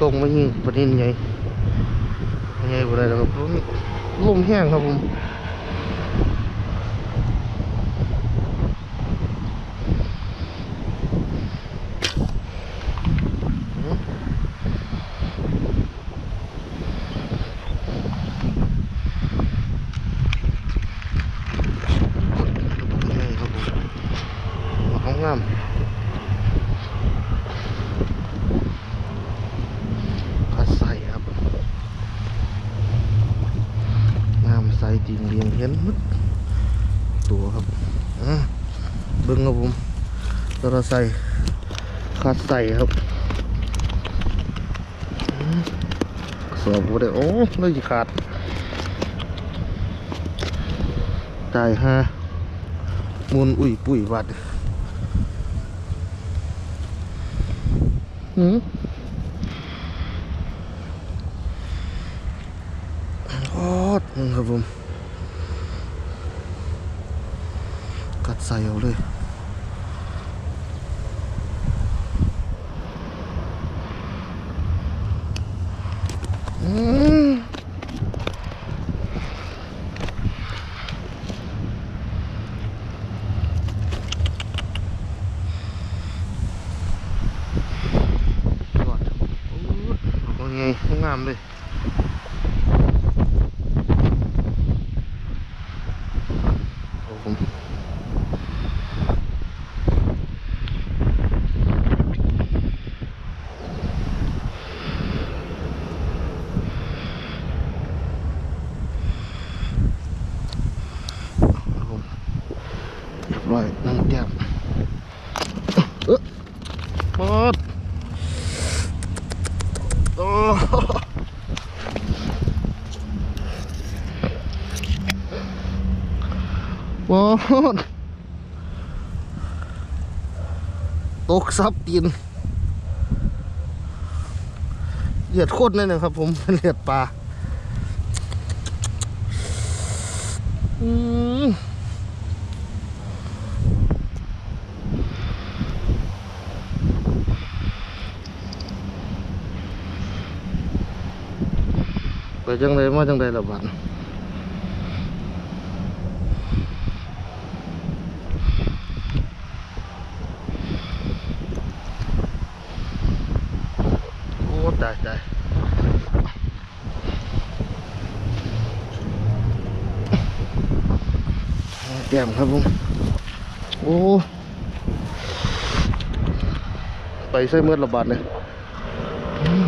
ส่งไมายิงประเด็นใหญ่ใหญ่บ่ได้แล้วครับลมแห้งครับผมงามคัดใส่ครับ งามใส่ จริงเรียงเห็นมดตัวครับเบิ้งครับผมตัวเราใส่คัดใส่ครับสอบบ่ได้โอ้เลยขาดตายฮะมุนอุ้ยปุ้ยวัดหืมโอ้มึงครับผมกัด ใส่เอาเลยอืมยอดโอ้ยเอาไงงามเลย ครับผมครับผมเรียบร้อยนั่งแก้มเอ๊ะหมดโอ้ บอดต กซับตีนเหลือดโคตรเลยนะครับ ผมเป็นเลือดปลาอืมไปจังเลยมาจังเลยละบัด โอ้ตายตายมครับผมโอ้ไปใส่เมื่อระบาดเลย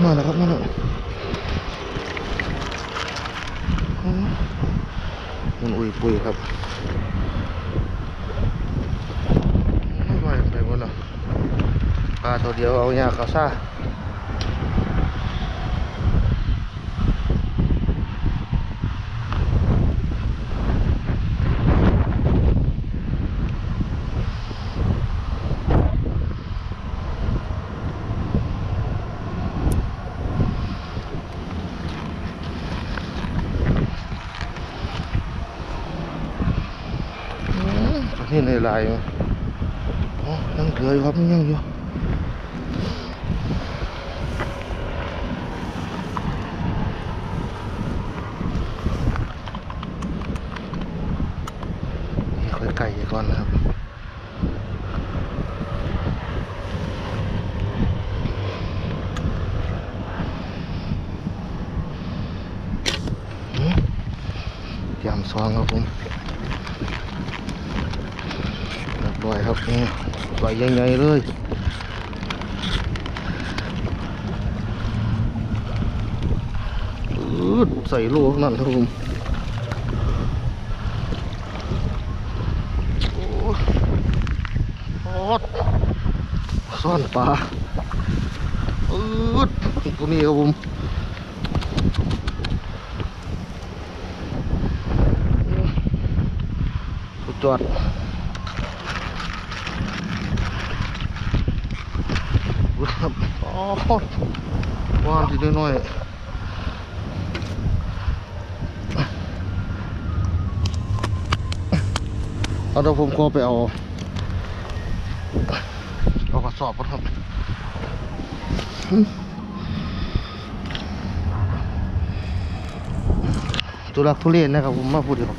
มาแล้วครับมาแล้วมันอุ้ยปุยครับไม่ไหวไปหมดแล้วปลาตัวเดียวเอายาเขาซ่า อืม นี่ในลายมั้ยอ๋อยังเหลืออยู่ครับยังอยู่นี่ค่อยไก่ก่อนนะครับอืมยำซองครับผม เรียบร้อยครับนี่ใบใหญ่ๆเลยอืดใส่ลูกนั่นครับผมโอ้โอ้ซ่อนปลาอืดตัวนี้ครับผมสุดยอด ว่านทีน้อยเอาเดี๋ยวผมก็ไปเอา เอากระสอบก่อนครับตุลักทุเรศนะครับผมมาพูดเดี๋ยว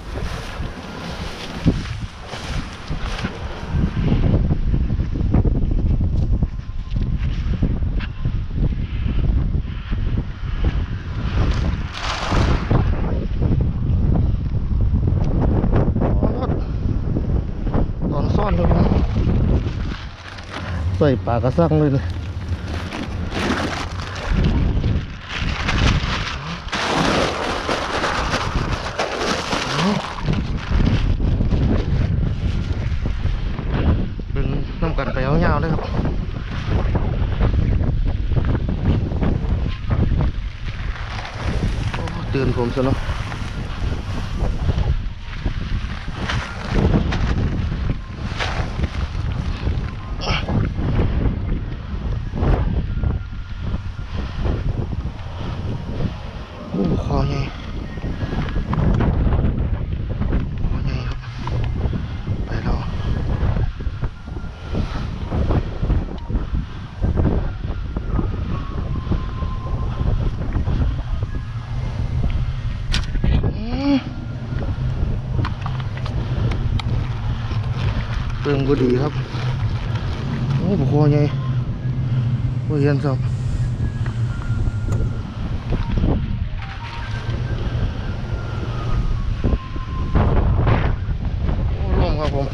ใส่ปากกระซังเลยเลยดึงน้ำกันไปยาวๆเลยครับเตือนผมซะเนาะโอ้คอใหญ่คอใหญ่ครับ ไปแล้ว เรื่อ งก็ดีครับ โอ้บุคคลไงว่าเย็นสับโอ้ลมครับผม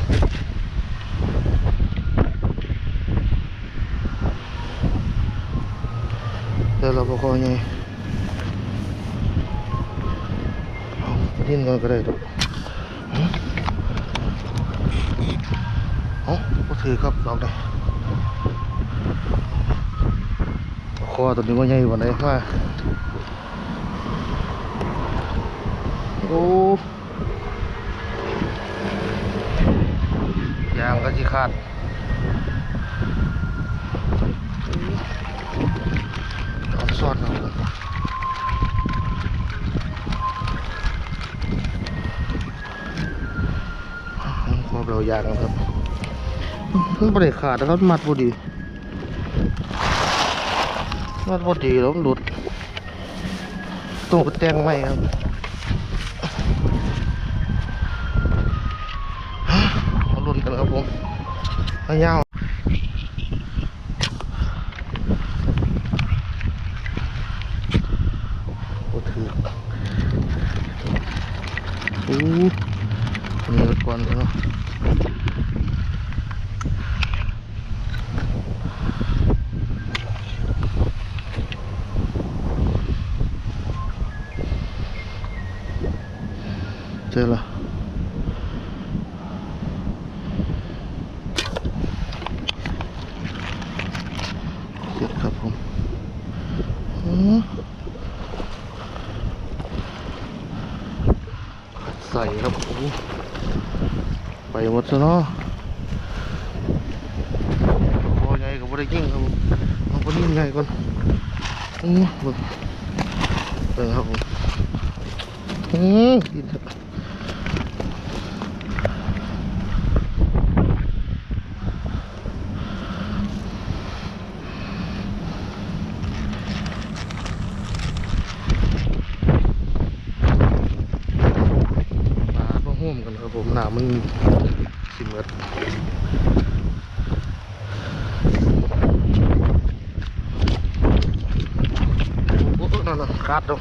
เดี๋ยวเราบุคคลไงเอาดิ้นกันก็ได้ดอก ถือครับดอกเลยคอตัวนี้ว่าใหญ่กว่าไหนมาโอ้ยางก็จีขาดตอนซ่อนเอาผมขอเบลยางนะครับ เพิ่งเบรกขาดนะครับมัดพอดีมัดพอดีแล้วหลุดตัวแต่งไหมครับมาหลุดกันครับผมเอายาวโอ้ถือโอ้เหนือก่อนเนาะ เจอแล้วเสร็จครับผมใส่ครับโอ้ไปหมดซะเนาะพอไงก็บ่ได้ยิ่งครับผมเอาคนนี้ไงก่อนอืมเบิ่งเบิ่งครับผมอืมกินเถอะ ปลาต้องห่วมกัน ครับผมหนามันสิเมดโอ้โหนั่นน่ะขาดตรง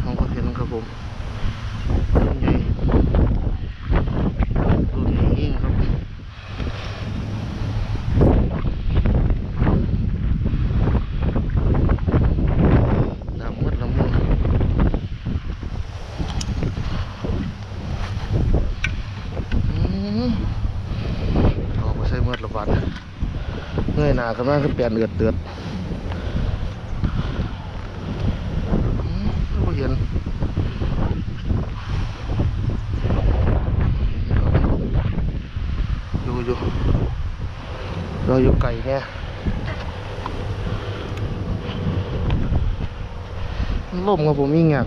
เขาก็เห็นครับผมรุ่นใหญ่รุ่นใหญ่ยิ่งครับดำมืดละมุนอืมออกมาใส่มืดละบาดเงยห นาขึ้นมาคือเปลี่ยนเอือดเตือดเห็นอยู่อยู่เราอยู่ไก่เนี่ยล่มกับผมอีกอย่าง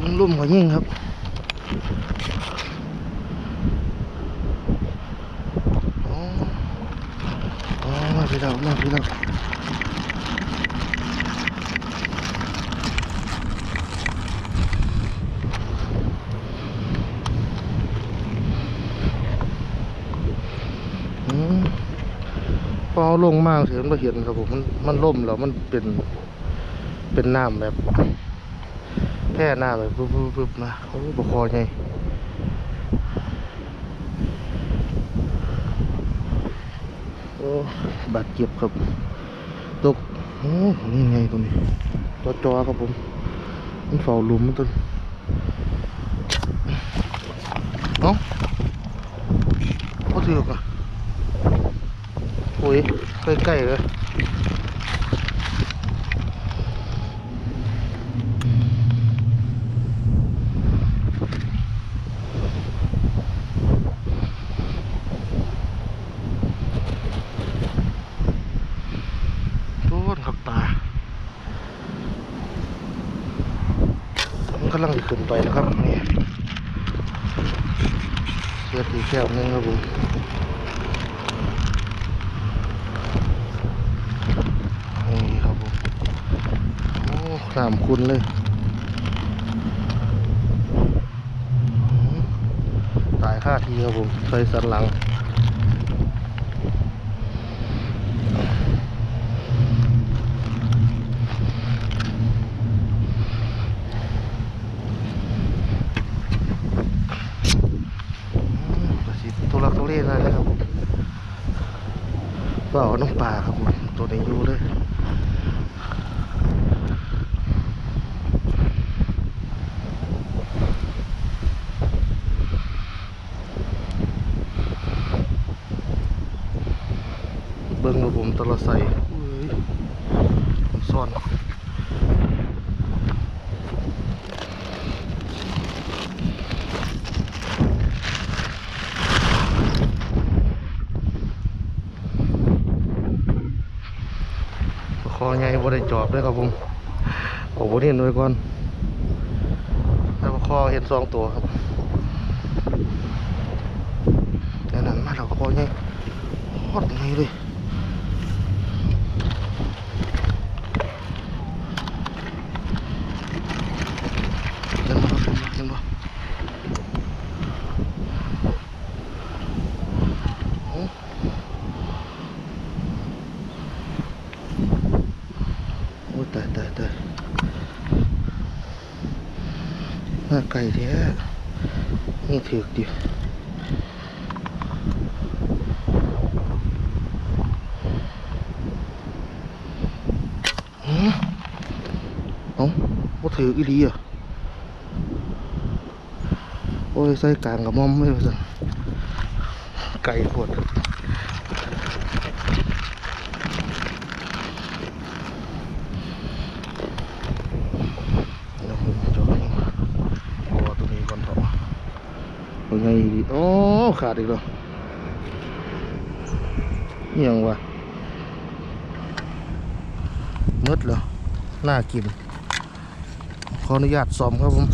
มันล่ม กว่ายิ่งครับอ๋อมาพี่เรามาพี่เราอืมพอเอาลงมากเสียมันก็เห็นครับผม มันมันล่มแล้วมันเป็นเป็นน้ำแบบ แค่หน้ำแบบปึ๊บปึ๊บปึ๊บนะโอ้บกคอไงโอ้บาดเจ็บครับ ตกโอ้นี่ไงตรงนี้จอจอครับผมมันเฝ้าลุมมันต้นเอ้าก็ถือกอะโอ้ยใกล้ๆเลยโดนครับตา มันกำลังขึ้นไปนะครับนี่เสื้อสีแก้วนึงครับผมนี่ครับผมโอ้น้ำคุณเลยตายค่าทีครับผมใส่สันหลัง ประสิทธิ์ทุลักทุเลหนอยนะครับผม ก็น้องปลาครับผมตัวนี้อยู่เลยเบิ้งครับผมตะละใส่อุ้ยผมซ่อน คอใหญ่ บ่ได้จอบด้วยครับผมโอ้โหเห็นไว้ก่อนแล้วคอเห็นสองตัวครับนั่นนั่นมาเราคอใหญ่ฮอดใหญ่เลยเห็นบ่ครับเห็นบ่โอ้ โอ้ยตายตายตายหน้าไก่แท้นี่ถือกดิหืมเอ้าว่าถือกอีหลีอะ โอ้ยใส่กลางกับมอมไม่ว่าสันไก่โคตร เดี๋ยวผมจะเอาเอาตัวนี้ก่อนเถอะเอาไงดี โอ้ขาดอีกแล้วยังวะมืดเหรอน่ากิน ขออนุญาตซ่อมครับผม